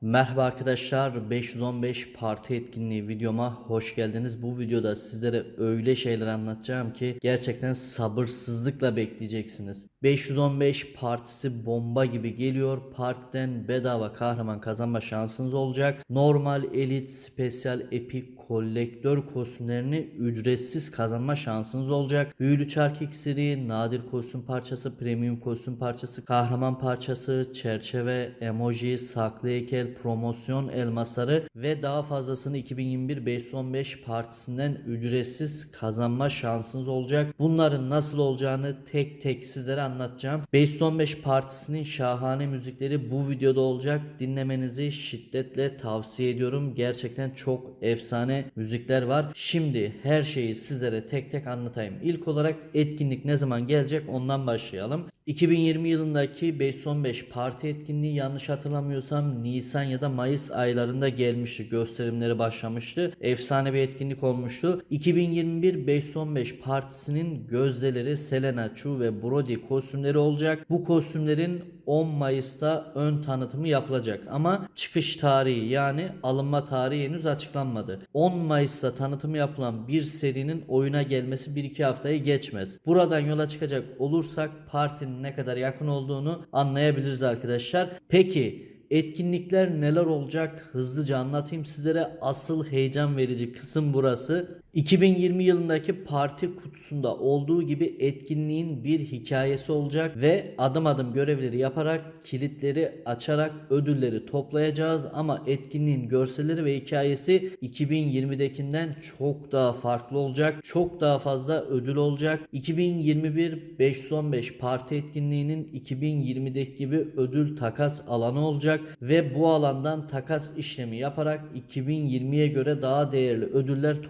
Merhaba arkadaşlar 515 parti etkinliği videoma hoş geldiniz. Bu videoda sizlere öyle şeyler anlatacağım ki gerçekten sabırsızlıkla bekleyeceksiniz. 515 partisi bomba gibi geliyor. Partiden bedava kahraman kazanma şansınız olacak. Normal, elit, spesyal, epik, kolektör kostümlerini ücretsiz kazanma şansınız olacak. Büyülü çark iksiri, nadir kostüm parçası, premium kostüm parçası, kahraman parçası, çerçeve, emoji, saklı heykel, promosyon elmasları ve daha fazlasını 2021 515 partisinden ücretsiz kazanma şansınız olacak. Bunların nasıl olacağını tek tek sizlere anlatacağım. 515 partisinin şahane müzikleri bu videoda olacak. Dinlemenizi şiddetle tavsiye ediyorum. Gerçekten çok efsane müzikler var. Şimdi her şeyi sizlere tek tek anlatayım. İlk olarak etkinlik ne zaman gelecek ondan başlayalım. 2020 yılındaki 515 parti etkinliği yanlış hatırlamıyorsam Nisan ya da Mayıs aylarında gelmişti. Gösterimleri başlamıştı. Efsane bir etkinlik olmuştu. 2021 515 partisinin gözdeleri Selena Chu ve Brody kostümleri olacak. Bu kostümlerin 10 Mayıs'ta ön tanıtımı yapılacak ama çıkış tarihi yani alınma tarihi henüz açıklanmadı. 10 Mayıs'ta tanıtımı yapılan bir serinin oyuna gelmesi 1-2 haftayı geçmez. Buradan yola çıkacak olursak partinin ne kadar yakın olduğunu anlayabiliriz arkadaşlar. Peki Etkinlikler neler olacak hızlıca anlatayım sizlere. Asıl heyecan verici kısım burası. 2020 yılındaki parti kutusunda olduğu gibi etkinliğin bir hikayesi olacak ve adım adım görevleri yaparak kilitleri açarak ödülleri toplayacağız ama etkinliğin görselleri ve hikayesi 2020'dekinden çok daha farklı olacak. Çok daha fazla ödül olacak. 2021 515 parti etkinliğinin 2020'deki gibi ödül takas alanı olacak ve bu alandan takas işlemi yaparak 2020'ye göre daha değerli ödüller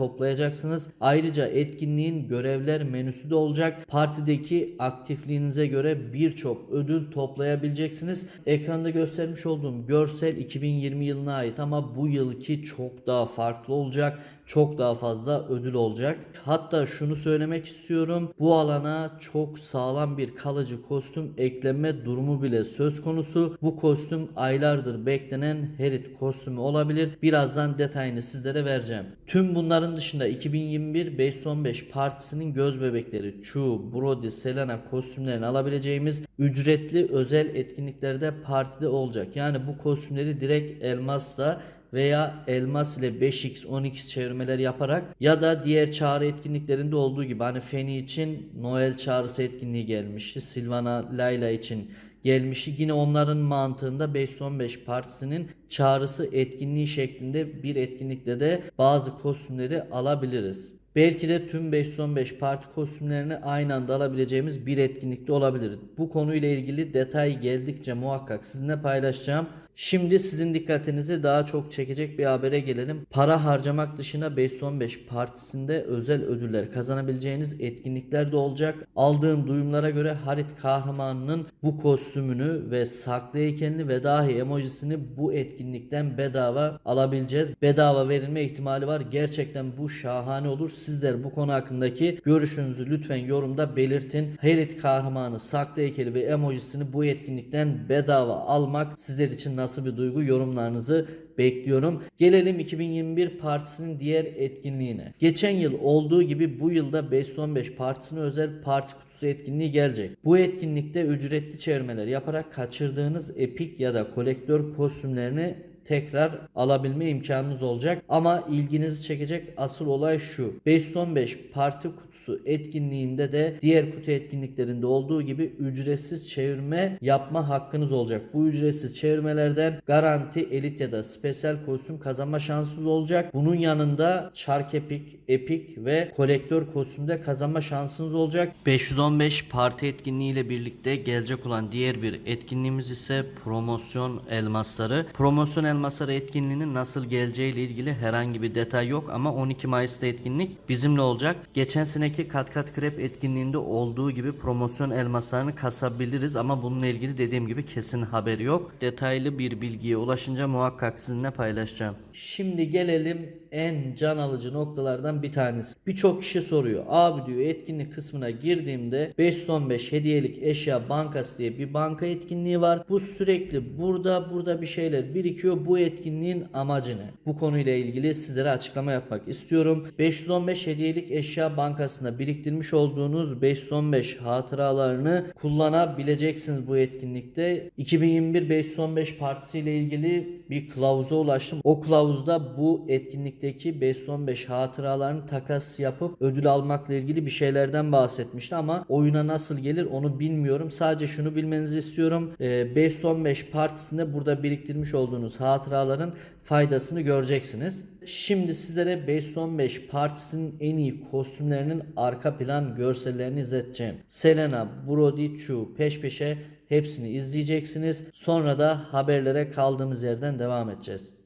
toplayacaksınız. Ayrıca etkinliğin görevler menüsü de olacak. Partideki aktifliğinize göre birçok ödül toplayabileceksiniz. Ekranda göstermiş olduğum görsel 2020 yılına ait ama bu yılki çok daha farklı olacak çok daha fazla ödül olacak. Hatta şunu söylemek istiyorum. Bu alana çok sağlam bir kalıcı kostüm ekleme durumu bile söz konusu. Bu kostüm aylardır beklenen Herit kostümü olabilir. Birazdan detayını sizlere vereceğim. Tüm bunların dışında 2021 515 partisinin göz bebekleri Chu, Brody, Selena kostümlerini alabileceğimiz ücretli özel etkinliklerde partide olacak. Yani bu kostümleri direkt elmasla veya elmas ile 5x 10x çevirmeler yaparak ya da diğer çağrı etkinliklerinde olduğu gibi hani Feni için Noel çağrısı etkinliği gelmişti. Silvana Layla için gelmişti. Yine onların mantığında 515 partisinin çağrısı etkinliği şeklinde bir etkinlikte de bazı kostümleri alabiliriz. Belki de tüm 515 parti kostümlerini aynı anda alabileceğimiz bir etkinlikte olabilir. Bu konuyla ilgili detay geldikçe muhakkak sizinle paylaşacağım. Şimdi sizin dikkatinizi daha çok çekecek bir habere gelelim. Para harcamak dışında 515 partisinde özel ödüller kazanabileceğiniz etkinlikler de olacak. Aldığım duyumlara göre Harit kahramanının bu kostümünü ve saklı heykelini ve dahi emojisini bu etkinlikten bedava alabileceğiz. Bedava verilme ihtimali var. Gerçekten bu şahane olur. Sizler bu konu hakkındaki görüşünüzü lütfen yorumda belirtin. Harit kahramanı, saklı heykeli ve emojisini bu etkinlikten bedava almak sizler için nasıl bir duygu yorumlarınızı bekliyorum. Gelelim 2021 partisinin diğer etkinliğine. Geçen yıl olduğu gibi bu yılda 515 partisine özel parti kutusu etkinliği gelecek. Bu etkinlikte ücretli çevirmeler yaparak kaçırdığınız epik ya da kolektör kostümlerini tekrar alabilme imkanınız olacak. Ama ilginizi çekecek asıl olay şu. 515 parti kutusu etkinliğinde de diğer kutu etkinliklerinde olduğu gibi ücretsiz çevirme yapma hakkınız olacak. Bu ücretsiz çevirmelerden garanti elit ya da spesyal kostüm kazanma şansınız olacak. Bunun yanında çark epik, epik ve kolektör kostümde kazanma şansınız olacak. 515 parti etkinliği ile birlikte gelecek olan diğer bir etkinliğimiz ise promosyon elmasları. Promosyon elmasları etkinliğinin nasıl geleceği ile ilgili herhangi bir detay yok ama 12 Mayıs'ta etkinlik bizimle olacak. Geçen seneki Kat Kat Krep etkinliğinde olduğu gibi promosyon elmaslarını kasabiliriz ama bununla ilgili dediğim gibi kesin haberi yok. Detaylı bir bilgiye ulaşınca muhakkak sizinle paylaşacağım. Şimdi gelelim en can alıcı noktalardan bir tanesi. Birçok kişi soruyor. Abi diyor etkinlik kısmına girdiğimde 515 hediyelik eşya bankası diye bir banka etkinliği var. Bu sürekli burada burada bir şeyler birikiyor. Bu etkinliğin amacı ne? Bu konuyla ilgili sizlere açıklama yapmak istiyorum. 515 hediyelik eşya bankasında biriktirmiş olduğunuz 515 hatıralarını kullanabileceksiniz bu etkinlikte. 2021 515 partisi ile ilgili bir kılavuza ulaştım. O kılavuzda bu etkinlikteki 515 hatıralarını takas yapıp ödül almakla ilgili bir şeylerden bahsetmişti ama oyuna nasıl gelir onu bilmiyorum. Sadece şunu bilmenizi istiyorum. Ee, 515 partisinde burada biriktirmiş olduğunuz hatıraların faydasını göreceksiniz. Şimdi sizlere 515 partisinin en iyi kostümlerinin arka plan görsellerini izleteceğim. Selena, Brody, Chu peş peşe hepsini izleyeceksiniz. Sonra da haberlere kaldığımız yerden devam edeceğiz.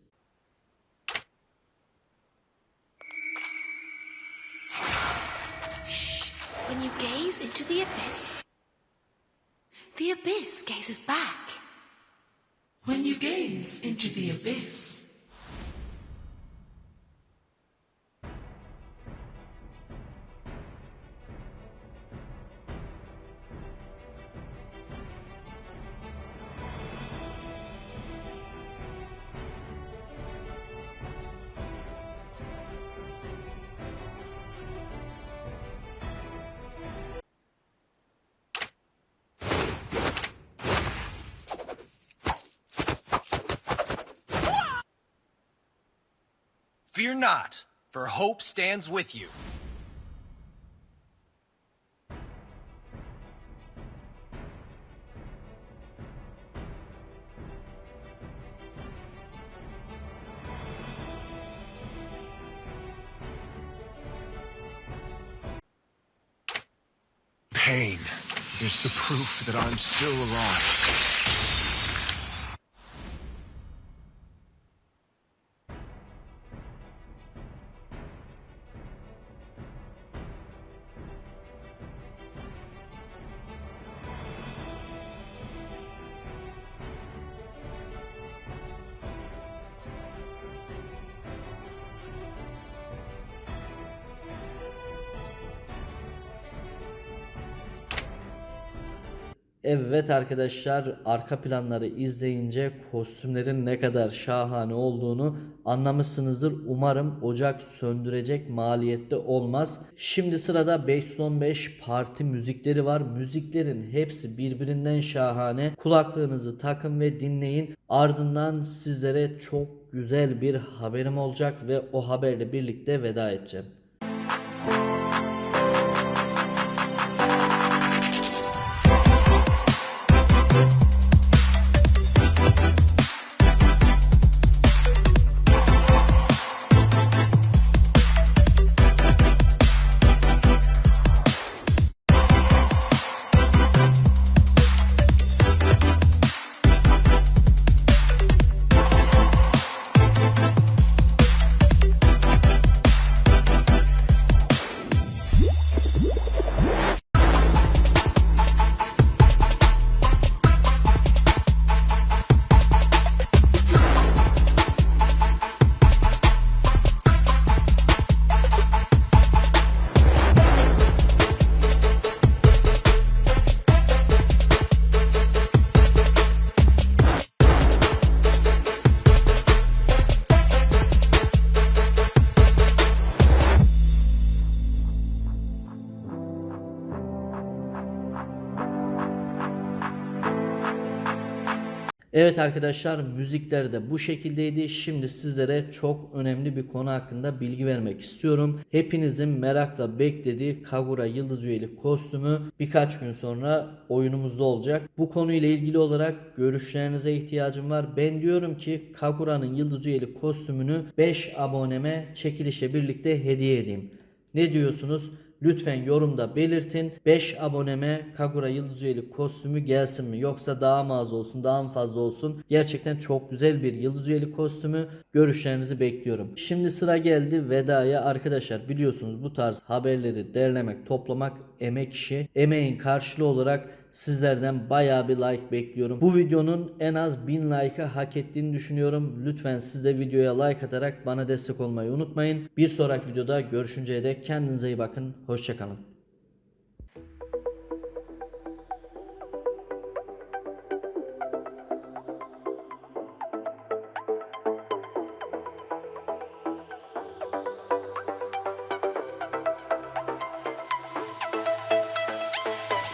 İnto the abyss, the abyss gazes back. When you gaze into the abyss, Fear not, for hope stands with you. Pain is the proof that I'm still alive. Evet arkadaşlar arka planları izleyince kostümlerin ne kadar şahane olduğunu anlamışsınızdır. Umarım ocak söndürecek maliyette olmaz. Şimdi sırada 515 parti müzikleri var. Müziklerin hepsi birbirinden şahane. Kulaklığınızı takın ve dinleyin. Ardından sizlere çok güzel bir haberim olacak ve o haberle birlikte veda edeceğim. Evet arkadaşlar müzikler de bu şekildeydi. Şimdi sizlere çok önemli bir konu hakkında bilgi vermek istiyorum. Hepinizin merakla beklediği Kagura Yıldız Üyelik kostümü birkaç gün sonra oyunumuzda olacak. Bu konuyla ilgili olarak görüşlerinize ihtiyacım var. Ben diyorum ki Kagura'nın Yıldız Üyelik kostümünü 5 aboneme çekilişe birlikte hediye edeyim. Ne diyorsunuz? Lütfen yorumda belirtin. 5 aboneme Kagura Yıldız Üyelik kostümü gelsin mi? Yoksa daha mı az olsun, daha mı fazla olsun? Gerçekten çok güzel bir Yıldız Üyelik kostümü. Görüşlerinizi bekliyorum. Şimdi sıra geldi vedaya. Arkadaşlar biliyorsunuz bu tarz haberleri derlemek, toplamak emek işi. Emeğin karşılığı olarak sizlerden baya bir like bekliyorum. Bu videonun en az 1000 like'ı hak ettiğini düşünüyorum. Lütfen siz de videoya like atarak bana destek olmayı unutmayın. Bir sonraki videoda görüşünceye dek kendinize iyi bakın. Hoşçakalın.